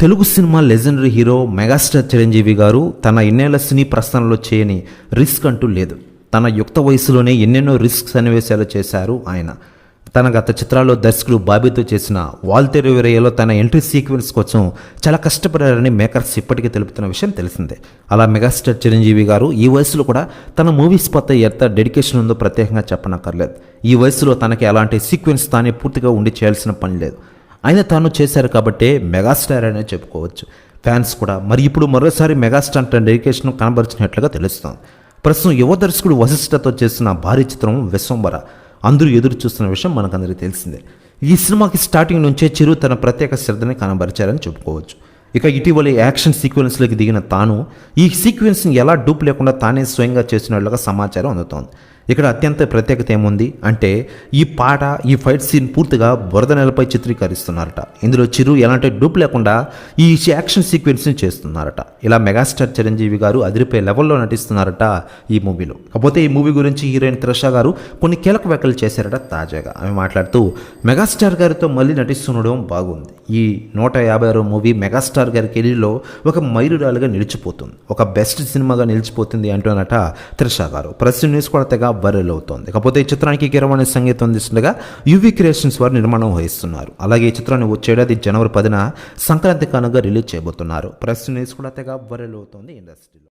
Telugu cinema legendary hero megastar Chiranjeevi garu తన ఇన్నేళ్ళ సినీ ప్రస్థానంలో చేయని రిస్క్ అంటూ లేదు. తన యుక్త వయసులోనే ఎన్నెన్నో రిస్క్ సన్నివేశాలు చేశారు ఆయన. తన గత చిత్రాల్లో దర్శకుడు బాబీతో చేసిన వాల్తేరు వీరయ్యలో తన ఎంట్రీ సీక్వెన్స్ కోసం చాలా కష్టపడారని మేకర్స్ ఇప్పటికీ తెలుపుతున్న విషయం తెలిసిందే. అలా మెగాస్టార్ చిరంజీవి గారు ఈ వయసులో కూడా తన మూవీస్ పట్ల ఎంత డెడికేషన్ ఉందో ప్రత్యేకంగా చెప్పనక్కర్లేదు. ఈ వయసులో తనకి అలాంటి సీక్వెన్స్ తానే పూర్తిగా ఉండి చేయాల్సిన పని లేదు. ఆయన తాను చేశారు కాబట్టే మెగాస్టార్ అనే చెప్పుకోవచ్చు. ఫ్యాన్స్ కూడా. మరి ఇప్పుడు మరోసారి మెగాస్టార్ అంటే డెడికేషన్ కనబరిచినట్లుగా తెలుస్తోంది. ప్రస్తుతం యువ దర్శకుడు వశిష్ఠతో చేసిన భారీ చిత్రం విశ్వంబర అందరూ ఎదురు చూస్తున్న విషయం మనకందరికీ తెలిసిందే. ఈ సినిమాకి స్టార్టింగ్ నుంచే చిరు తన ప్రత్యేక శ్రద్ధని కనబరిచారని చెప్పుకోవచ్చు. ఇక ఇటీవల యాక్షన్ సీక్వెన్స్లోకి దిగిన తాను ఈ సీక్వెన్స్ని ఎలా డూప్ లేకుండా తానే స్వయంగా చేసినట్లుగా సమాచారం అందుతోంది. ఇక్కడ అత్యంత ప్రత్యేకత ఏముంది అంటే ఈ పాట ఈ ఫైట్ సీన్ పూర్తిగా బురద నెలపై చిత్రీకరిస్తున్నారట. ఇందులో చిరు ఎలాంటి డూప్ లేకుండా ఈ యాక్షన్ సీక్వెన్స్ని చేస్తున్నారట. ఇలా మెగాస్టార్ చిరంజీవి గారు అదిరిపోయే లెవెల్లో నటిస్తున్నారట ఈ మూవీలో. కాకపోతే ఈ మూవీ గురించి హీరోయిన్ త్రిష గారు కొన్ని కీలక వ్యాఖ్యలు చేశారట తాజాగా. ఆమె మాట్లాడుతూ మెగాస్టార్ గారితో మళ్ళీ నటిస్తుండడం బాగుంది. ఈ నూట యాభై ఆరో మూవీ మెగాస్టార్ గారి కెరీర్లో ఒక మైలురాలుగా నిలిచిపోతుంది. ఒక బెస్ట్ సినిమాగా నిలిచిపోతుంది అంటున్నట త్రిష గారు. ప్రెస్ న్యూస్ కూడా తెగ వైరల్ కాకపోతే ఈ చిత్రానికి కీరవాణి సంగీతం అందిస్తుండగా యువి క్రియేషన్స్ వారు నిర్మాణం వహిస్తున్నారు. అలాగే ఈ చిత్రాన్ని వచ్చేడాది జనవరి పదిన సంక్రాంతి కానుగా రిలీజ్ చేయబోతున్నారు. ప్రెస్ న్యూస్ కూడా తెగ వైరల్ అవుతోంది ఇండస్ట్రీలో.